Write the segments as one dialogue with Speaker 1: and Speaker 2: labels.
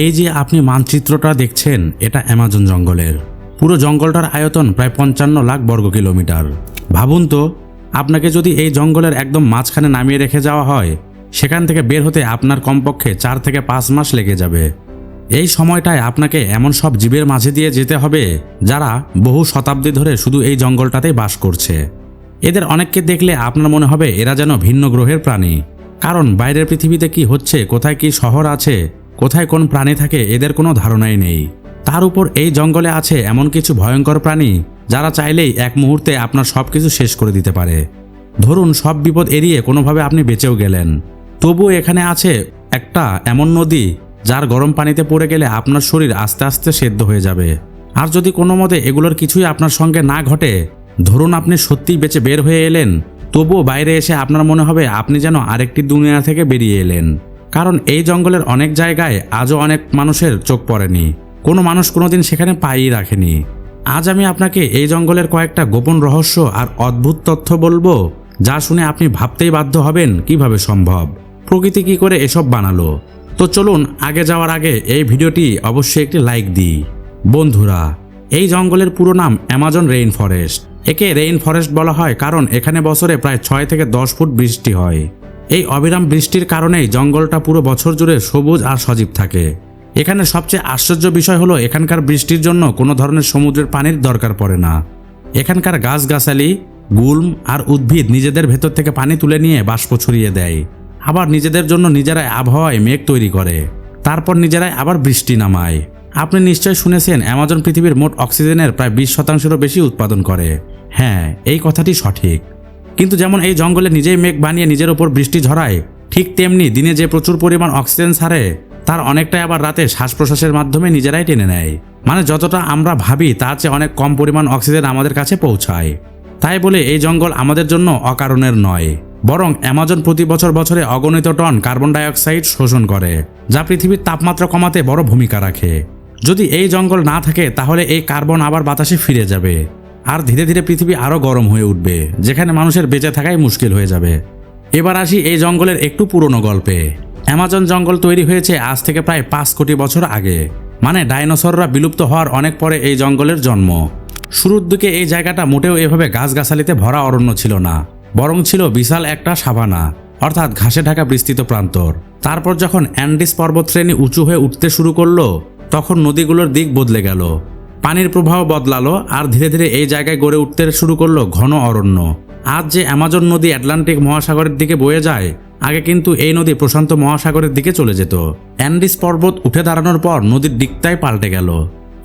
Speaker 1: এই যে আপনি মানচিত্রটা দেখছেন, এটা অ্যামাজন জঙ্গলের। পুরো জঙ্গলটার আয়তন প্রায় পঞ্চান্ন লাখ বর্গ কিলোমিটার। ভাবুন তো, আপনাকে যদি এই জঙ্গলের একদম মাঝখানে নামিয়ে রেখে যাওয়া হয়, সেখান থেকে বের হতে আপনার কমপক্ষে চার থেকে পাঁচ মাস লেগে যাবে। এই সময়টায় আপনাকে এমন সব জীবের মাঝে দিয়ে যেতে হবে, যারা বহু শতাব্দী ধরে শুধু এই জঙ্গলটাতেই বাস করছে। এদের অনেককে দেখলে আপনার মনে হবে এরা যেন ভিন্ন গ্রহের প্রাণী। কারণ বাইরের পৃথিবীতে কি হচ্ছে, কোথায় কি শহর আছে কোথায় কোন প্রাণী থাকে এদের কোনো ধারণাই নেই। তার উপর এই জঙ্গলে আছে এমন কিছু ভয়ঙ্কর প্রাণী যারা চাইলেই এক মুহূর্তে আপনার সব কিছু শেষ করে দিতে পারে। ধরুন সব বিপদ এড়িয়ে কোনোভাবে আপনি বেঁচেও গেলেন। তবুও এখানে আছে একটা এমন নদী যার গরম পানিতে পড়ে গেলে আপনার শরীর আস্তে আস্তে সেদ্ধ হয়ে যাবে। আর যদি কোনো মতে এগুলোর কিছুই আপনার সঙ্গে না ঘটে, ধরুন আপনি সত্যিই বেঁচে বের হয়ে এলেন, তবুও বাইরে এসে আপনার মনে হবে আপনি যেন আরেকটি দুনিয়া থেকে বেরিয়ে এলেন। কারণ এই জঙ্গলের অনেক জায়গায় আজও অনেক মানুষের চোখ পড়েনি। কোনো মানুষ কোনোদিন সেখানে পাই রাখেনি। আজ আমি আপনাকে এই জঙ্গলের কয়েকটা গোপন রহস্য আর অদ্ভুত তথ্য বলব, যা শুনে আপনি ভাবতেই বাধ্য হবেন কীভাবে সম্ভব। প্রকৃতি কি করে এসব বানালো? তো চলুন আগে যাওয়ার আগে এই ভিডিওটি অবশ্যই একটি লাইক দিই। বন্ধুরা, এই জঙ্গলের পুরো নাম অ্যামাজন রেইন ফরেস্ট। একে রেইন ফরেস্ট বলা হয় কারণ এখানে বছরে প্রায় ছয় থেকে দশ ফুট বৃষ্টি হয়। এই অবিরাম বৃষ্টির কারণেই জঙ্গলটা পুরো বছর জুড়ে সবুজ আর সজীব থাকে। এখানে সবচেয়ে আশ্চর্য বিষয় হলো, এখানকার বৃষ্টির জন্য কোনো ধরনের সমুদ্রের পানির দরকার পড়ে না। এখানকার গাছগাছালি, গুল্ম আর উদ্ভিদ নিজেদের ভেতর থেকে পানি তুলে নিয়ে বাষ্প ছড়িয়ে দেয়। আবার নিজেদের জন্য নিজেরাই আবহাওয়ায় মেঘ তৈরি করে। তারপর নিজেরাই আবার বৃষ্টি নামায়। আপনি নিশ্চয় শুনেছেন, অ্যামাজন পৃথিবীর মোট অক্সিজেনের প্রায় বিশ শতাংশেরও বেশি উৎপাদন করে। হ্যাঁ এই কথাটি সঠিক। কিন্তু যেমন এই জঙ্গলে নিজেই মেঘ বানিয়ে নিজের ওপর বৃষ্টি ঝরায়, ঠিক তেমনি দিনে যে প্রচুর পরিমাণ অক্সিজেন ছাড়ে তার অনেকটাই আবার রাতে শ্বাস প্রশ্বাসের মাধ্যমে নিজেরাই টেনে নেয়। মানে যতটা আমরা ভাবি, তার চেয়ে অনেক কম পরিমাণ অক্সিজেন আমাদের কাছে পৌঁছায়। তাই বলে এই জঙ্গল আমাদের জন্য অকারণের নয়, বরং অ্যামাজন প্রতি বছর বছরে অগণিত টন কার্বন ডাইঅক্সাইড শোষণ করে, যা পৃথিবীর তাপমাত্রা কমাতে বড় ভূমিকা রাখে। যদি এই জঙ্গল না থাকে, তাহলে এই কার্বন আবার বাতাসে ফিরে যাবে। আর ধীরে ধীরে পৃথিবী আরও গরম হয়ে উঠবে, যেখানে মানুষের বেঁচে থাকাই মুশকিল হয়ে যাবে। এবার আসি এই জঙ্গলের একটু পুরনো গল্পে। অ্যামাজন জঙ্গল তৈরি হয়েছে আজ থেকে প্রায় পাঁচ কোটি বছর আগে। মানে ডাইনোসররা বিলুপ্ত হওয়ার অনেক পরে এই জঙ্গলের জন্ম। শুরুর দিকে এই জায়গাটা মোটেও এভাবে গাছগাছালিতে ভরা অরণ্য ছিল না, বরং ছিল বিশাল একটা সাভানা, অর্থাৎ ঘাসে ঢাকা বিস্তৃত প্রান্তর। তারপর যখন অ্যান্ডিস পর্বতশ্রেণী উঁচু হয়ে উঠতে শুরু করল, তখন নদীগুলোর দিক বদলে গেল। পানির প্রবাহ বদলালো আর ধীরে ধীরে এই জায়গায় গড়ে উঠতে শুরু করল ঘন অরণ্য। আজ যে অ্যামাজন নদী আটলান্টিক মহাসাগরের দিকে বয়ে যায়, আগে কিন্তু এই নদী প্রশান্ত মহাসাগরের দিকে চলে যেত। অ্যান্ডিস পর্বত উঠে দাঁড়ানোর পর নদীর দিকটাই পাল্টে গেল।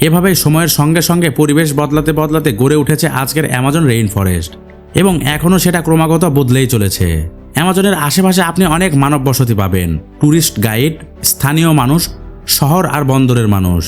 Speaker 1: এভাবেই সময়ের সঙ্গে সঙ্গে পরিবেশ বদলাতে বদলাতে গড়ে উঠেছে আজকের অ্যামাজন রেইন ফরেস্ট এবং এখনও সেটা ক্রমাগত বদলেই চলেছে। অ্যামাজনের আশেপাশে আপনি অনেক মানব বসতি পাবেন। ট্যুরিস্ট গাইড, স্থানীয় মানুষ, শহর আর বন্দরের মানুষ।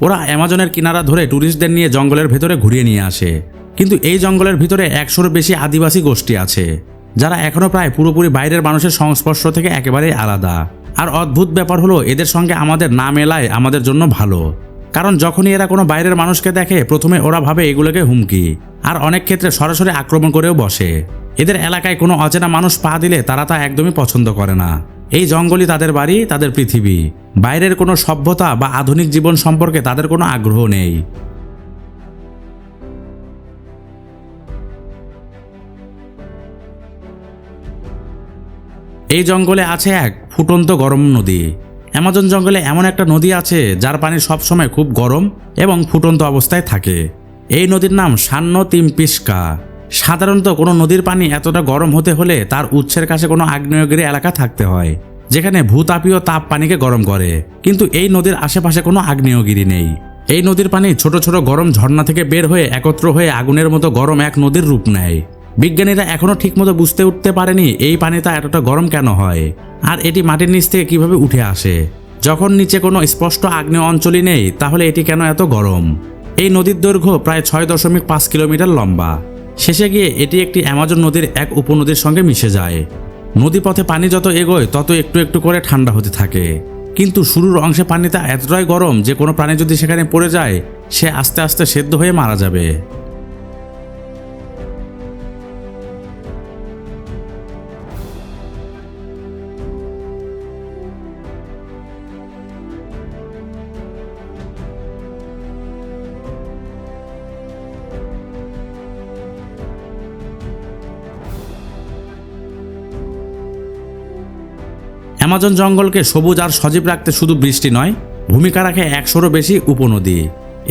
Speaker 1: ওরা অ্যামাজনের কিনারা ধরে ট্যুরিস্টদের নিয়ে জঙ্গলের ভেতরে ঘুরিয়ে নিয়ে আসে। কিন্তু এই জঙ্গলের ভিতরে একশোর বেশি আদিবাসী গোষ্ঠী আছে, যারা এখনও প্রায় পুরোপুরি বাইরের মানুষের সংস্পর্শ থেকে একেবারেই আলাদা। আর অদ্ভুত ব্যাপার হলো, এদের সঙ্গে আমাদের না মেলায় আমাদের জন্য ভালো। কারণ যখনই এরা কোনো বাইরের মানুষকে দেখে, প্রথমে ওরা ভাবে এগুলোকে হুমকি। আর অনেক ক্ষেত্রে সরাসরি আক্রমণ করেও বসে। এদের এলাকায় কোনো অচেনা মানুষ পা দিলে তারা তা একদমই পছন্দ করে না। এই জঙ্গলই তাদের বাড়ি, তাদের পৃথিবী। বাইরের কোনো সভ্যতা বা আধুনিক জীবন সম্পর্কে তাদের কোনো আগ্রহ নেই। এই জঙ্গলে আছে এক ফুটন্ত গরম নদী। অ্যামাজন জঙ্গলে এমন একটা নদী আছে, যার পানি সবসময় খুব গরম এবং ফুটন্ত অবস্থায় থাকে। এই নদীর নাম সান্ন তিমপিস্কা সাধারণত কোনো নদীর পানি এতটা গরম হতে হলে তার উৎসের কাছে কোনো আগ্নেয়গিরি এলাকা থাকতে হয়, যেখানে ভূতাপীয় তাপ পানিকে গরম করে। কিন্তু এই নদীর আশেপাশে কোনো আগ্নেয়গিরি নেই। এই নদীর পানি ছোট ছোট গরম ঝর্ণা থেকে বের হয়ে একত্র হয়ে আগুনের মতো গরম এক নদীর রূপ নেয়। বিজ্ঞানীরা এখনও ঠিকমতো বুঝতে উঠতে পারেনি এই পানিটা এতটা গরম কেন হয়, আর এটি মাটির নিচ থেকে কীভাবে উঠে আসে। যখন নিচে কোনো স্পষ্ট আগ্নেয় অঞ্চলই নেই, তাহলে এটি কেন এত গরম? এই নদীর দৈর্ঘ্য প্রায় ছয় দশমিক পাঁচ কিলোমিটার লম্বা। শেষে গিয়ে এটি একটি অ্যামাজন নদীর এক উপনদীর সঙ্গে মিশে যায়। নদীপথে পানি যত এগোয়, তত একটু একটু করে ঠান্ডা হতে থাকে। কিন্তু শুরুর অংশে পানিটা এতটাই গরম যে কোনো প্রাণী যদি সেখানে পড়ে যায়, সে আস্তে আস্তে সেদ্ধ হয়ে মারা যাবে। অ্যামাজন জঙ্গলকে সবুজ আর সজীব রাখতে শুধু বৃষ্টি নয়, ভূমিকা রাখে একশোরও বেশি উপনদী।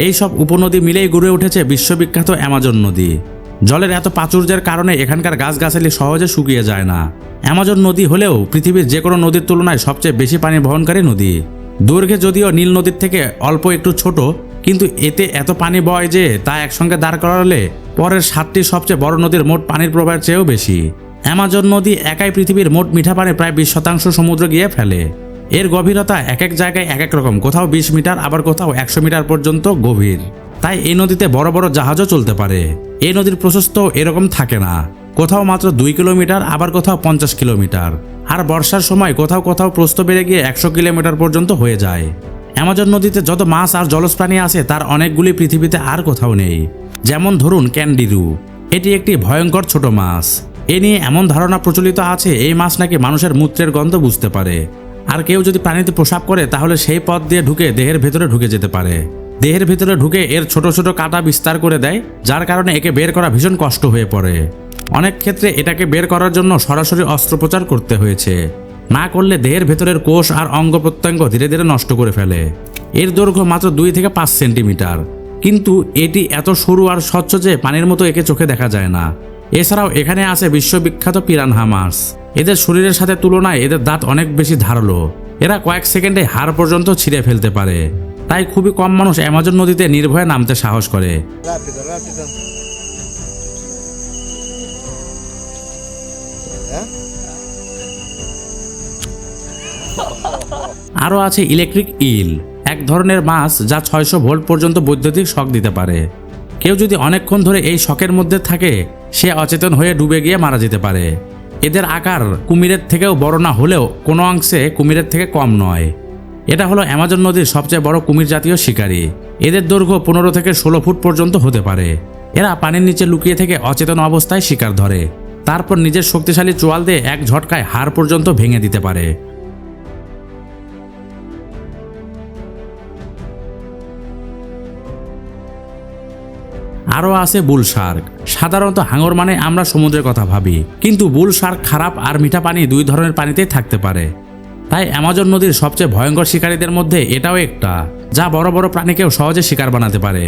Speaker 1: এই সব উপনদী মিলেই গড়ে উঠেছে বিশ্ববিখ্যাত অ্যামাজন নদী। জলের এত প্রাচুর্যের কারণে এখানকার গাছগাছালি সহজে শুকিয়ে যায় না। অ্যামাজন নদী হলেও পৃথিবীর যে কোনো নদীর তুলনায় সবচেয়ে বেশি পানি বহনকারী নদী। দৈর্ঘ্যে যদিও নীল নদীর থেকে অল্প একটু ছোট, কিন্তু এতে এত পানি বয় যে তা একসঙ্গে দাঁড় করালে পরের সাতটি সবচেয়ে বড় নদীর মোট পানির প্রবাহের চেয়েও বেশি। অ্যামাজন নদী একাই পৃথিবীর মোট মিঠা পানি প্রায় বিশ শতাংশ সমুদ্র গিয়ে ফেলে। এর গভীরতা এক এক জায়গায় এক এক রকম, কোথাও বিশ মিটার, আবার কোথাও একশো মিটার পর্যন্ত গভীর। তাই এই নদীতে বড় বড় জাহাজও চলতে পারে। এই নদীর প্রশস্ত এরকম থাকে না। কোথাও মাত্র দুই কিলোমিটার, আবার কোথাও পঞ্চাশ কিলোমিটার। আর বর্ষার সময় কোথাও কোথাও প্রস্থ বেড়ে গিয়ে একশো কিলোমিটার পর্যন্ত হয়ে যায়। অ্যামাজন নদীতে যত মাছ আর জলজ প্রাণী আছে, তার অনেকগুলি পৃথিবীতে আর কোথাও নেই। যেমন ধরুন ক্যান্ডিরু। এটি একটি ভয়ঙ্কর ছোট মাছ। এ নিয়ে এমন ধারণা প্রচলিত আছে, এই মাছ নাকি মানুষের মূত্রের গন্ধ বুঝতে পারে। আর কেউ যদি প্রাণীতে প্রসাব করে, তাহলে সেই পথ দিয়ে ঢুকে দেহের ভেতরে ঢুকে যেতে পারে। দেহের ভিতরে ঢুকে এর ছোট ছোট কাটা বিস্তার করে দেয়, যার কারণে একে বের করা ভীষণ কষ্ট হয়ে পড়ে। অনেক ক্ষেত্রে এটাকে বের করার জন্য সরাসরি অস্ত্রোপচার করতে হয়েছে। না করলে দেহের ভেতরের কোষ আর অঙ্গ প্রত্যঙ্গ ধীরে ধীরে নষ্ট করে ফেলে। এর দৈর্ঘ্য মাত্র দুই থেকে পাঁচ সেন্টিমিটার। কিন্তু এটি এত সরু আর স্বচ্ছ যে পানির মতো একে চোখে দেখা যায় না। এছাড়াও এখানে আছে বিশ্ববিখ্যাত পিরানহা মাছ এদের শরীরের সাথে তুলনায় এদের দাঁত অনেক বেশি ধারালো। এরা কয়েক সেকেন্ডে হাড় পর্যন্ত ছিঁড়ে ফেলতে পারে। তাই খুবই কম মানুষ অ্যামাজন নদীতে নির্ভয়ে নামতে সাহস করে. আরও আছে ইলেকট্রিক ইল, এক ধরনের মাছ যা ছয়শো ভোল্ট পর্যন্ত বৈদ্যুতিক শক দিতে পারে। কেউ যদি অনেকক্ষণ ধরে এই শখের মধ্যে থাকে, সে অচেতন হয়ে ডুবে গিয়ে মারা যেতে পারে। এদের আকার কুমিরের থেকেও বড় না হলেও কোনো অংশে কুমিরের থেকে কম নয়। এটা হলো অ্যামাজন নদীর সবচেয়ে বড় কুমির জাতীয় শিকারী। এদের দৈর্ঘ্য পনেরো থেকে ষোলো ফুট পর্যন্ত হতে পারে। এরা পানির নিচে লুকিয়ে থেকে অচেতন অবস্থায় শিকার ধরে। তারপর নিজের শক্তিশালী চোয়াল দিয়ে এক ঝটকায় হাড় পর্যন্ত ভেঙে দিতে পারে। আরও আছে বুল শার্ক। সাধারণত হাঙর মানে আমরা সমুদ্রের কথা ভাবি। কিন্তু বুল শার্ক খারাপ আর মিঠা পানি দুই ধরনের পানিতেই থাকতে পারে। তাই অ্যামাজন নদীর সবচেয়ে ভয়ঙ্কর শিকারীদের মধ্যে এটাও একটা, যা বড় বড় প্রাণীকেও সহজে শিকার বানাতে পারে।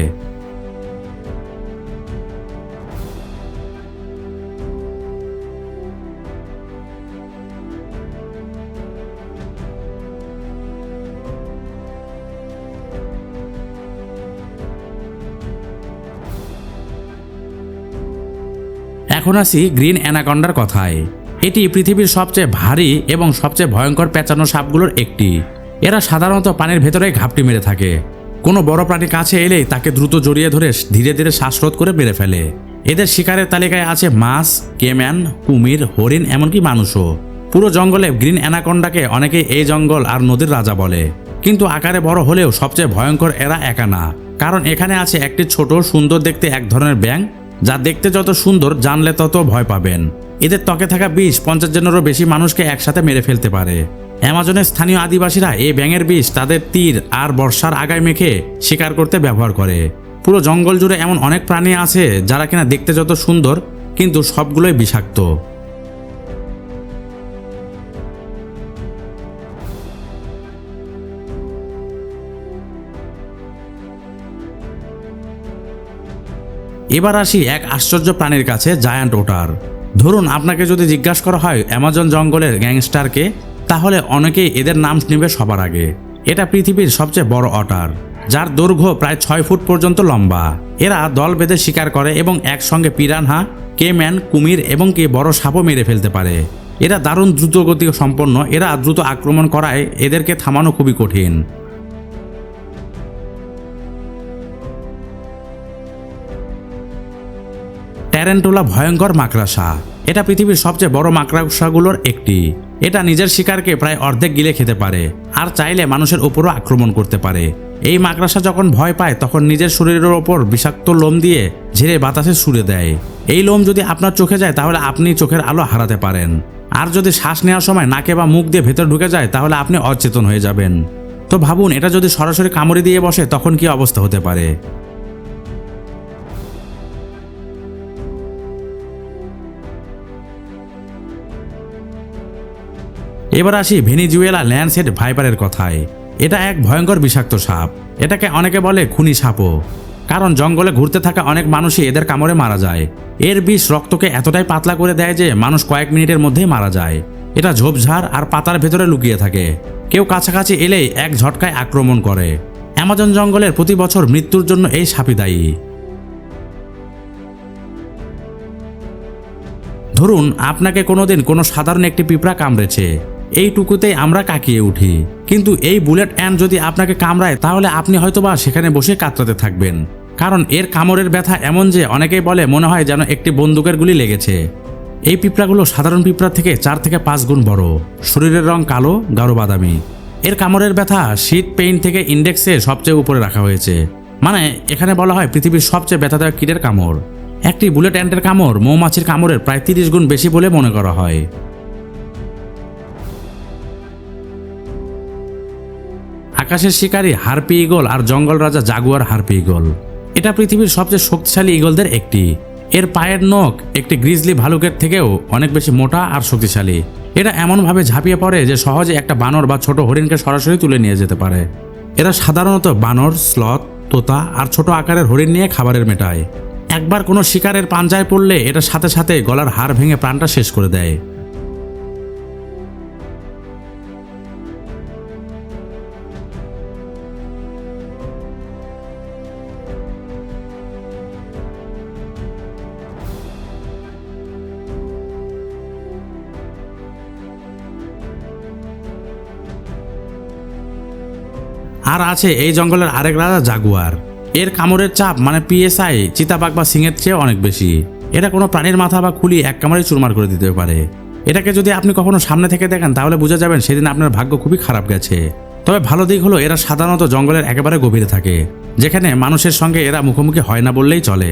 Speaker 1: এখন আসি গ্রিন অ্যানাকন্ডার কথায়। এটি পৃথিবীর সবচেয়ে ভারী এবং সবচেয়ে ভয়ঙ্কর পেঁচানো সাপগুলোর একটি। এরা সাধারণত পানির ভেতরে ঘাপটি মেরে থাকে। কোনো বড় প্রাণী কাছে এলেই তাকে দ্রুত জড়িয়ে ধরে ধীরে ধীরে শ্বাসরোধ করে মেরে ফেলে। এদের শিকারের তালিকায় আছে মাছ, কেম্যান, কুমির, হরিণ, এমনকি মানুষও। পুরো জঙ্গলে গ্রিন অ্যানাকন্ডাকে অনেকেই এই জঙ্গল আর নদীর রাজা বলে। কিন্তু আকারে বড় হলেও সবচেয়ে ভয়ঙ্কর এরা একা না। কারণ এখানে আছে একটি ছোট, সুন্দর, দেখতে এক ধরনের ব্যাঙ যা দেখতে যত সুন্দর, জানলে তত ভয় পাবেন। এদের ত্বকে থাকা বিষ পঞ্চাশ জনেরও বেশি মানুষকে একসাথে মেরে ফেলতে পারে। অ্যামাজনের স্থানীয় আদিবাসীরা এই ব্যাঙের বিষ তাদের তীর আর বর্ষার আগায় মেখে শিকার করতে ব্যবহার করে। পুরো জঙ্গল জুড়ে এমন অনেক প্রাণী আছে যারা কিনা দেখতে যত সুন্দর, কিন্তু সবগুলোই বিষাক্ত। এবার আসি এক আশ্চর্য প্রাণীর কাছে, জায়ান্ট ওটার। ধরুন আপনাকে যদি জিজ্ঞাসা করা হয় অ্যামাজন জঙ্গলের গ্যাংস্টারকে, তাহলে অনেকেই এদের নাম নেবে সবার আগে। এটা পৃথিবীর সবচেয়ে বড় অটার, যার দৈর্ঘ্য প্রায় ছয় ফুট পর্যন্ত লম্বা। এরা দল বেঁধে শিকার করে এবং একসঙ্গে পিরানহা, কেম্যান, কুমির এবং কে বড় সাপও মেরে ফেলতে পারে। এরা দারুণ দ্রুতগতি সম্পন্ন। এরা দ্রুত আক্রমণ করায় এদেরকে থামানো খুবই কঠিন। ট্যারেন্টোলা ভয়ঙ্কর মাকড়াসা। এটা পৃথিবীর সবচেয়ে বড় মাকড়াসাগুলোর একটি। এটা নিজের শিকারকে প্রায় অর্ধেক গিলে খেতে পারে, আর চাইলে মানুষের উপরও আক্রমণ করতে পারে। এই মাকড়াসা যখন ভয় পায়, তখন নিজের শরীরের ওপর বিষাক্ত লোম দিয়ে ঝেড়ে বাতাসে ছুড়ে দেয়। এই লোম যদি আপনার চোখে যায়, তাহলে আপনি চোখের আলো হারাতে পারেন। আর যদি শ্বাস নেওয়ার সময় নাকে বা মুখ দিয়ে ভেতর ঢুকে যায়, তাহলে আপনি অচেতন হয়ে যাবেন। তো ভাবুন, এটা যদি সরাসরি কামড়ে দিয়ে বসে, তখন কি অবস্থা হতে পারে? এবার আসি ভেনিজুয়েলা ল্যান্ডসেট ভাইপারের কথায়। এটা এক ভয়ঙ্কর বিষাক্ত সাপ। এটাকে অনেকে বলে খুনি সাপও। কারণ জঙ্গলে ঘুরতে থাকা অনেক মানুষই এদের কামড়ে মারা যায়। এর বিষ রক্তকে এতটাই পাতলা করে দেয় যে মানুষ কয়েক মিনিটের মধ্যেই মারা যায়। এটা ঝোপঝাড় আর পাতার ভেতরে লুকিয়ে থাকে। কেউ কাছাকাছি এলেই এক ঝটকায় আক্রমণ করে। অ্যামাজন জঙ্গলের প্রতি বছর মৃত্যুর জন্য এই সাপই দায়ী। ধরুন, আপনাকে কোনোদিন কোনো সাধারণ একটি পিঁপড়া কামড়েছে। এইটুকুতেই আমরা কাকিয়ে উঠি। কিন্তু এই বুলেট অ্যান্ড যদি আপনাকে কামড়ায়, তাহলে আপনি হয়তোবা সেখানে বসে কাতরাতে থাকবেন। কারণ এর কামড়ের ব্যথা এমন যে অনেকেই বলে, মনে হয় যেন একটি বন্দুকের গুলি লেগেছে। এই পিঁপড়াগুলো সাধারণ পিঁপড়ার থেকে চার থেকে পাঁচ গুণ বড়। শরীরের রং কালো, গাঢ় বাদামি। এর কামড়ের ব্যথা শীত, পেইন থেকে ইন্ডেক্সে সবচেয়ে উপরে রাখা হয়েছে। মানে এখানে বলা হয় পৃথিবীর সবচেয়ে ব্যথাদায়ক কীটের কামড়। একটি বুলেট অ্যান্টের কামড় মৌমাছির কামড়ের প্রায় তিরিশ গুণ বেশি বলে মনে করা হয়। আকাশের শিকারী হারপি ইগল আর জঙ্গল রাজা জাগুয়ার হারপি ইগল এটা পৃথিবীর সবচেয়ে শক্তিশালী ইগলদের একটি। এর পায়ের নখ একটি গ্রিজলি ভালুকের থেকেও অনেক বেশি মোটা আর শক্তিশালী। এটা এমনভাবে ঝাঁপিয়ে পড়ে যে সহজে একটা বানর বা ছোট হরিণকে সরাসরি তুলে নিয়ে যেতে পারে। এরা সাধারণত বানর, স্লথ, তোতা আর ছোট আকারের হরিণ নিয়ে খাবারের মেটায়। একবার কোনো শিকারের পাঞ্জায় পড়লে এটা সাথে সাথে গলার হাড় ভেঙে প্রাণটা শেষ করে দেয়। আর আছে এই জঙ্গলের আরেক রাজা জাগুয়ার। এর কামড়ের চাপ মানে পিএসআই, চিতাবাঘ বা সিংহের চেয়ে অনেক বেশি। এটা কোনো প্রাণীর মাথা বা খুলি এক কামড়ে চুরমার করে দিতে পারে। এটাকে যদি আপনি কখনো সামনে থেকে দেখেন, তাহলে বুঝে যাবেন সেদিন আপনার ভাগ্য খুবই খারাপ গেছে। তবে ভালো দিক হলো এরা সাধারণত জঙ্গলের একেবারে গভীরে থাকে, যেখানে মানুষের সঙ্গে এরা মুখোমুখি হয় না বললেই চলে।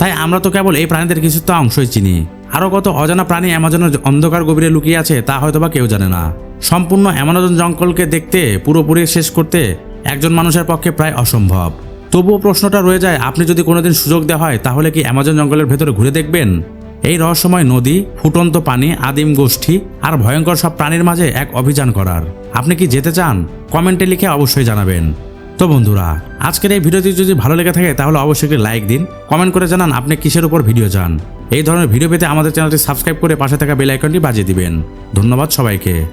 Speaker 1: তাই আমরা তো কেবল এই প্রাণীদের কিছু তো অংশই চিনি। আরও কত অজানা প্রাণী অ্যামাজনের অন্ধকার গভীরে লুকিয়ে আছে তা হয়তো বা কেউ জানে না। সম্পূর্ণ অ্যামাজন জঙ্গলকে দেখতে, পুরোপুরি শেষ করতে একজন মানুষের পক্ষে প্রায় অসম্ভব। তবুও প্রশ্নটা রয়ে যায়, আপনি যদি কোনোদিন সুযোগ দেওয়া হয়, তাহলে কি অ্যামাজন জঙ্গলের ভেতরে ঘুরে দেখবেন? এই রহস্যময় নদী, ফুটন্ত পানি, আদিম গোষ্ঠী আর ভয়ঙ্কর সব প্রাণীর মাঝে এক অভিযান করার। আপনি কি যেতে চান? কমেন্টে লিখে অবশ্যই জানাবেন। তো বন্ধুরা, আজকের এই ভিডিওটি যদি ভালো লেগে থাকে, তাহলে অবশ্যই একটি লাইক দিন। কমেন্ট করে জানান আপনি কিসের উপর ভিডিও চান। এই ধরনের ভিডিও পেতে আমাদের চ্যানেলটি সাবস্ক্রাইব করে পাশে থাকা বেল আইকনটি বাজিয়ে দিবেন। ধন্যবাদ সবাইকে।